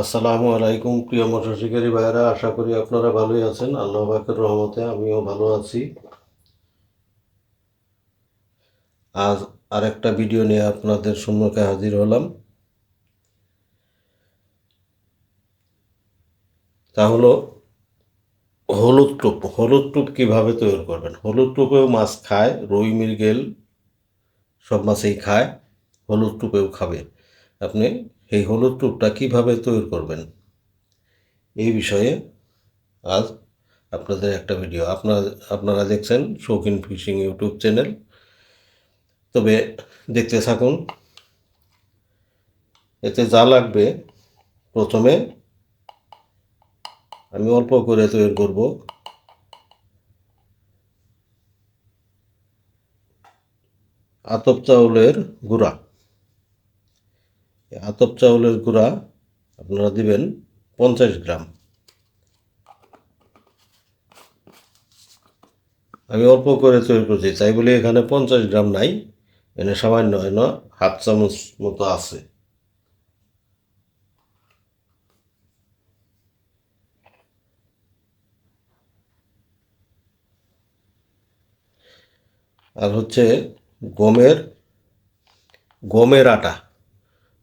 আসসালামু আলাইকুম, প্রিয় মোটর শিকারী ভাইয়েরা, আশা করি আপনারা ভালোই আছেন। আল্লাহ পাকের রহমতে আমিও ভালো আছি। আজ আরেকটা ভিডিও নিয়ে আপনাদের সম্মুখে হাজির হলাম। তা হলো হলুদ টুপ। হলুদ টুপ কীভাবে তৈরি করবেন? হলুদ টুপেও মাছ খায়, রুই, মৃগেল, সব মাছেই খায়, হলুদ টুপেও খাবে। আপনি এই হলুদ টুপটা কীভাবে তৈরি করবেন? এই বিষয়ে আজ আপনাদের একটা ভিডিও আপনারা আপনারা দেখছেন শৌখিন ফিশিং ইউটিউব চ্যানেল। তবে দেখতে থাকুন, এতে যা লাগবে, প্রথমে আমি অল্প করে তৈরি করব। আতপ চাউলের গুঁড়া। আতপ চাউলের গুঁড়া আপনারা দিবেন পঞ্চাশ গ্রাম। আমি অল্প করে তৈরি করছি, তাই বলে এখানে পঞ্চাশ গ্রাম নাই এখানে সামান্য এনে হাত চামচ মতো আছে। আর হচ্ছে গমের গমের আটা।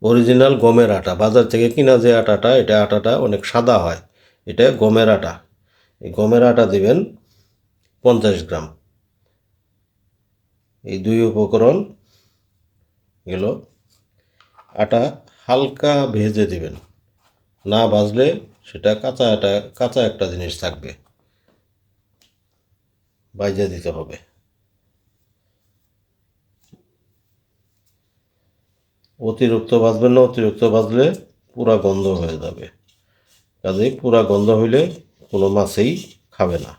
অরিজিনাল গমের আটা। বাজার থেকে কিনা যে আটাটা, এটা আটাটা অনেক সাদা হয়। এটা গমের আটা। এই গমের আটা দেবেন পঞ্চাশ গ্রাম। এই দুই উপকরণ গেল। আটা হালকা ভেজে দিবেন। না ভাজলে সেটা কাঁচা আটা, কাঁচা একটা জিনিস থাকবে। বাইজে দিতে হবে। অতিরিক্ত ভাজবেন না, অতিরিক্ত ভাজলে পুরা গন্ধ হয়ে যাবে। কাজেই পুরা গন্ধ হইলে কোনো মাছেই খাবে না।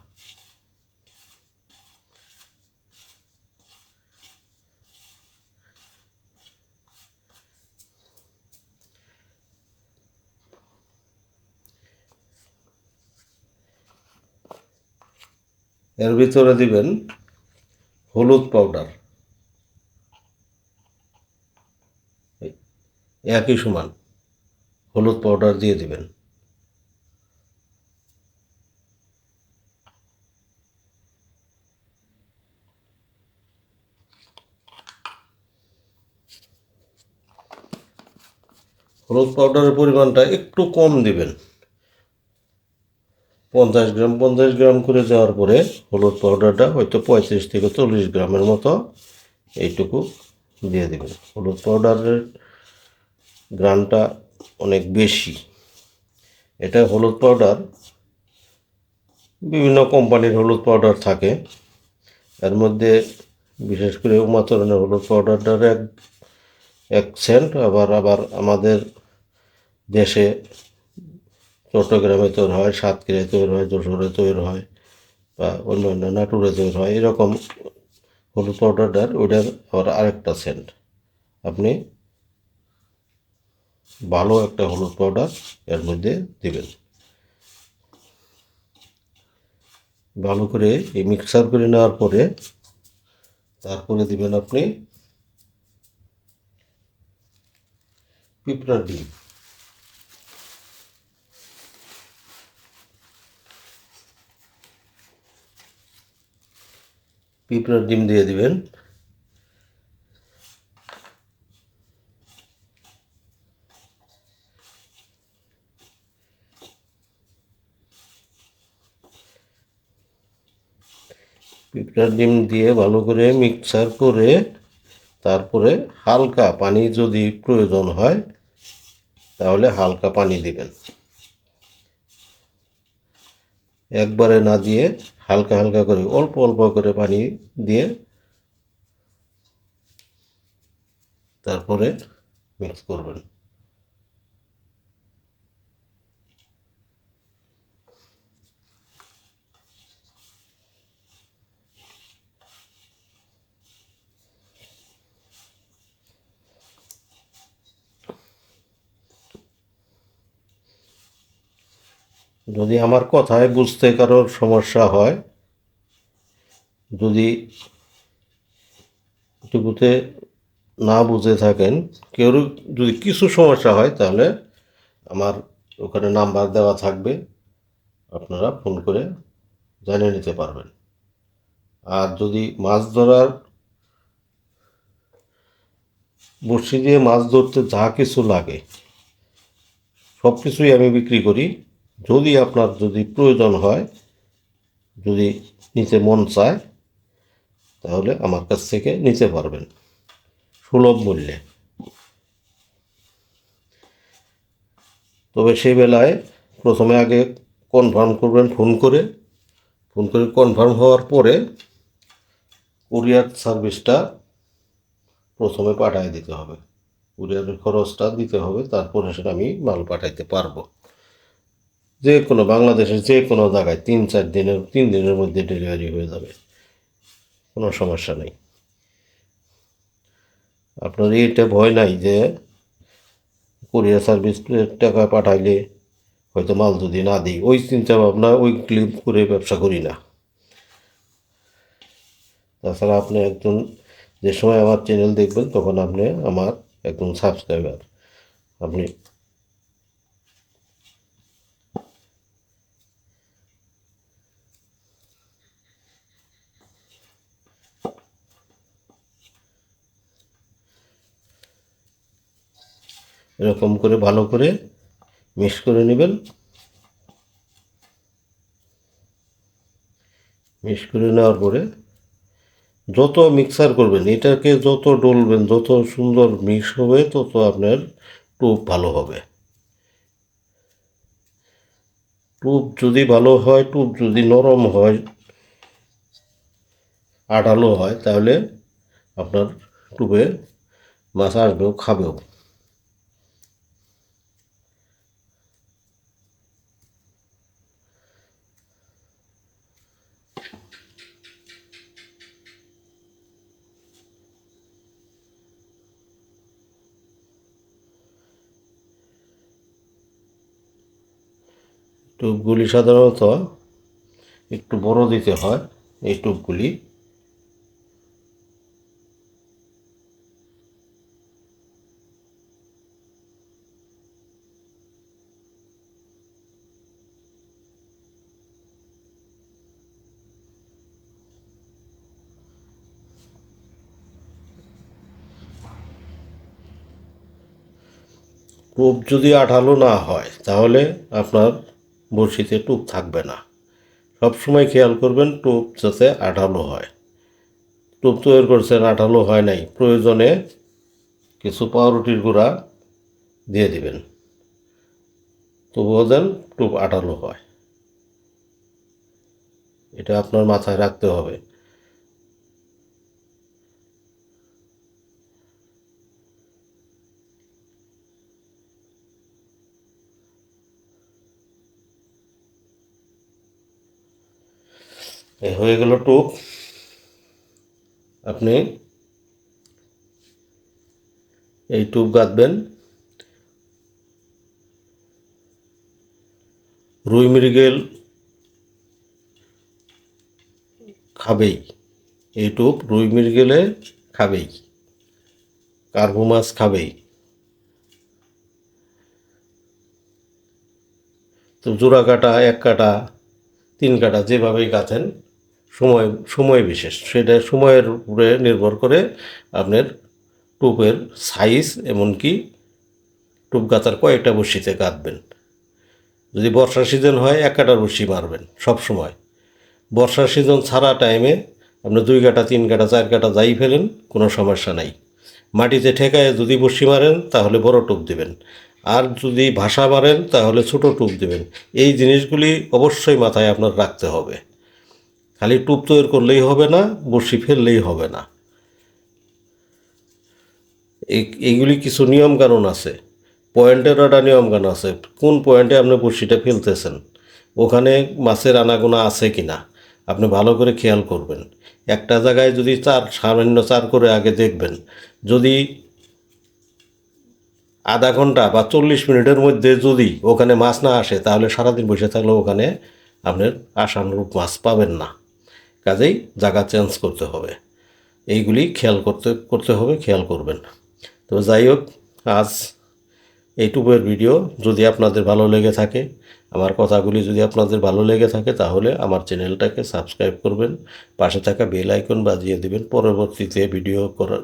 এর ভিতরে দিবেন হলুদ পাউডার একই সমান। হলুদ পাউডার দিয়ে দিবেন। হলুদ পাউডারের পরিমাণটা একটু কম দিবেন। পঞ্চাশ গ্রাম পঞ্চাশ গ্রাম করে দেওয়ার পরে হলুদ পাউডারটা হয়তো পঁয়ত্রিশ থেকে চল্লিশ গ্রামের মতো এইটুকু দিয়ে দেবেন। হলুদ পাউডারের গ্রানটা অনেক বেশি। এটা হলুদ পাউডার বিভিন্ন কোম্পানির হলুদ পাউডার থাকে। এর মধ্যে বিশেষ করে উমাচরণের হলুদ পাউডারটার এক এক সেন্ট আবার আবার আমাদের দেশে চট্টগ্রামে তৈরি হয়, সাতক্ষীরায় তৈরি হয়, যশোরে তৈরি হয়, বা অন্য অন্য নাটুরে তৈরি হয়, এরকম হলুদ পাউডারটার ওইটার আবার আরেকটা সেন্ট আপনি ভালো একটা হলুদ পাউডার এর মধ্যে দেবেন। ভালো করে এই মিক্সার করে নেওয়ার পরে তারপরে দিবেন আপনি পিঁপড়ার ডিম। পিঁপড়ার ডিম দিয়ে দিবেন। পিঁপড়ার ডিম দিয়ে ভালো করে মিক্সার করে তারপরে হালকা পানি যদি প্রয়োজন হয়, তাহলে হালকা পানি দিবেন। একবারে না দিয়ে হালকা হালকা করে, অল্প অল্প করে পানি দিয়ে তারপরে মিক্স করবেন। যদি আমার কথায় বুঝতে কারোর সমস্যা হয়, যদি এটুকুতে না বুঝে থাকেন, কেউ যদি কিছু সমস্যা হয়, তাহলে আমার ওখানে নাম্বার দেওয়া থাকবে। আপনারা ফোন করে জানিয়ে নিতে পারবেন। আর যদি মাছ ধরার বড়শি দিয়ে মাছ ধরতে যা কিছু লাগে সব কিছুই আমি বিক্রি করি। যদি আপনার যদি প্রয়োজন হয়, যদি নিতে মন চায়, তাহলে আমার কাছ থেকে নিতে পারবেন। সুলভ মূল্যে। তবে সেই বেলায় প্রথমে আগে কনফার্ম করবেন ফোন করে। ফোন করে কনফার্ম হওয়ার পরে কুরিয়ার সার্ভিসটা প্রথমে পাঠিয়ে দিতে হবে। কুরিয়ারের খরচটা দিতে হবে, তারপরে সেটা আমি মাল পাঠাইতে পারব। যে কোনো বাংলাদেশের যে কোনো জায়গায় তিন চার দিনের, তিন দিনের মধ্যে ডেলিভারি হয়ে যাবে। কোনো সমস্যা নেই। আপনার এইটা ভয় নাই যে কুরিয়ার সার্ভিস টাকা পাঠাইলে হয়তো মাল যদি না দিই। ওই চিন্তা ভাবনা, ওই ক্লিপ করে ব্যবসা করি না। তাছাড়া আপনি একজন, যে সময় আমার চ্যানেল দেখবেন, তখন আপনি আমার একজন সাবস্ক্রাইবার আপনি এরকম করে, ভালো করে মিক্স করে নেবেন। মিক্স করে নেওয়ার পরে যত মিক্সার করবেন, এটাকে যত ডলবেন, যত সুন্দর মিক্স হবে, তত আপনার টুপ ভালো হবে। টুপ যদি ভালো হয়, টুপ যদি নরম হয়, আঠালো হয়, তাহলে আপনার টুপে মাছ আসবেও, খাবেও। টুপগুলি সাধারণত একটু বড় দিতে হয়, এই টুপগুলি। টুপ যদি আঠালো না হয়, তাহলে আপনার বড়শিতে টোপ থাকবে না। সবসময় খেয়াল করবেন টোপ যাতে আঠালো হয়। টোপ তৈরি করছেন, আঠালো হয় নাই, প্রয়োজনে কিছু পাউরুটির গুঁড়া দিয়ে দিবেন। তবুও যেন টোপ আঠালো হয়। এটা আপনার মাথায় রাখতে হবে। এই হয়ে গেল টুপ আপনি এই টুপ গাঁথবেন। রুই মৃগেল খাবেই। এই টুপ রুই মৃগেলে খাবেই। কার্ভু মাছ খাবেই। তো জোড়া কাটা, এক কাটা, তিন কাটা যেভাবেই গাঁথেন সময় সময় বিশেষ। সেটা সময়ের উপরে নির্ভর করে আপনার টুপের সাইজ এমনকি টুপ গাঁথার কয়েকটা বড়শিতে গাঁথবেন যদি বর্ষার সিজন হয়, এক কাটার বড়শি মারবেন সব সময় বর্ষার সিজন ছাড়া টাইমে আপনি দুই কাটা, তিন কাটা, চার কাটা যাই ফেলেন, কোনো সমস্যা নাই। মাটিতে ঠেকায় যদি বড়শি মারেন, তাহলে বড় টুপ দেবেন। আর যদি ভাষা মারেন, তাহলে ছোট টুপ দেবেন। এই জিনিসগুলি অবশ্যই মাথায় আপনার রাখতে হবে। খালি টুপ তৈরি করলেই হবে না, বড়শি ফেললেই হবে না। এই- এইগুলি কিছু নিয়মকানুন আছে। পয়েন্টের একটা নিয়মকানুন আছে। কোন পয়েন্টে আপনি বড়শিটা ফেলতেছেন? ওখানে মাছের আনাগোনা আছে কি না আপনি ভালো করে খেয়াল করবেন। একটা জায়গায় যদি চার, সামান্য চার করে আগে দেখবেন। যদি আধা ঘণ্টা বা চল্লিশ মিনিটের মধ্যে যদি ওখানে মাছ না আসে, তাহলে সারাদিন বসে থাকলে ওখানে আপনার আশানুরূপ মাছ পাবেন না। কাজেই জায়গা চেঞ্জ করতে হবে। এইগুলি খেয়াল করতে করতে হবে, খেয়াল করবেন। তো যাই হোক, আজ এই টুপের ভিডিও যদি আপনাদের ভালো লেগে থাকে, আমার কথাগুলি যদি আপনাদের ভালো লেগে থাকে, তাহলে আমার চ্যানেলটাকে সাবস্ক্রাইব করবেন, পাশে থাকা বেল আইকন বাজিয়ে দেবেন, পরবর্তীতে ভিডিও করার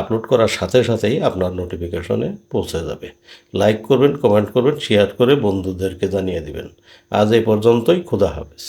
আপলোড করার সাথে সাথেই আপনার নোটিফিকেশনে পৌঁছে যাবে। লাইক করবেন কমেন্ট করবেন শেয়ার করে বন্ধুদেরকে জানিয়ে দিবেন। আজ এই পর্যন্তই, খুদা হাফেজ।